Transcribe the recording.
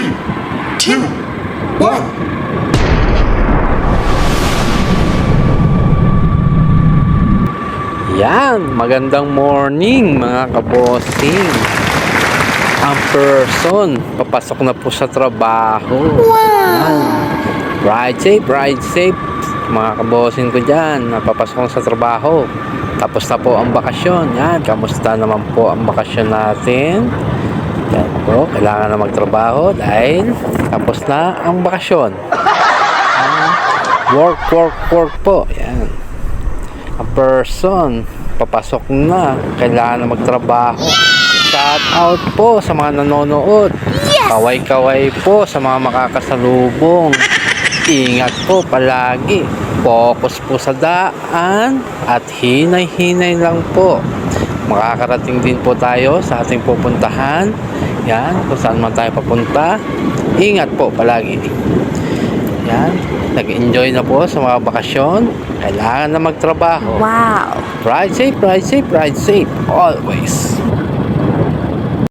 Three, two, one. Yan, magandang morning mga kabosing. Ang person, papasok na po sa trabaho. Wow! Ride safe, ride safe. Mga kabosing ko dyan, napapasok na sa trabaho. Tapos na po ang bakasyon. Yan, kamusta naman po ang bakasyon natin? Yan po, kailangan na magtrabaho dahil tapos na ang bakasyon. Work, work, work po. Yan. A person papasok na kailangan na magtrabaho. Shout out po sa mga nanonood. Kaway kaway po sa mga makakasalubong. Ingat po palagi. Focus po sa daan at hinay hinay lang po makakarating din po tayo sa ating pupuntahan yan kung saan man tayo papunta ingat po palagi yan nag-enjoy na po sa mga bakasyon kailangan na magtrabaho Wow. Ride safe, ride safe, ride safe. Always.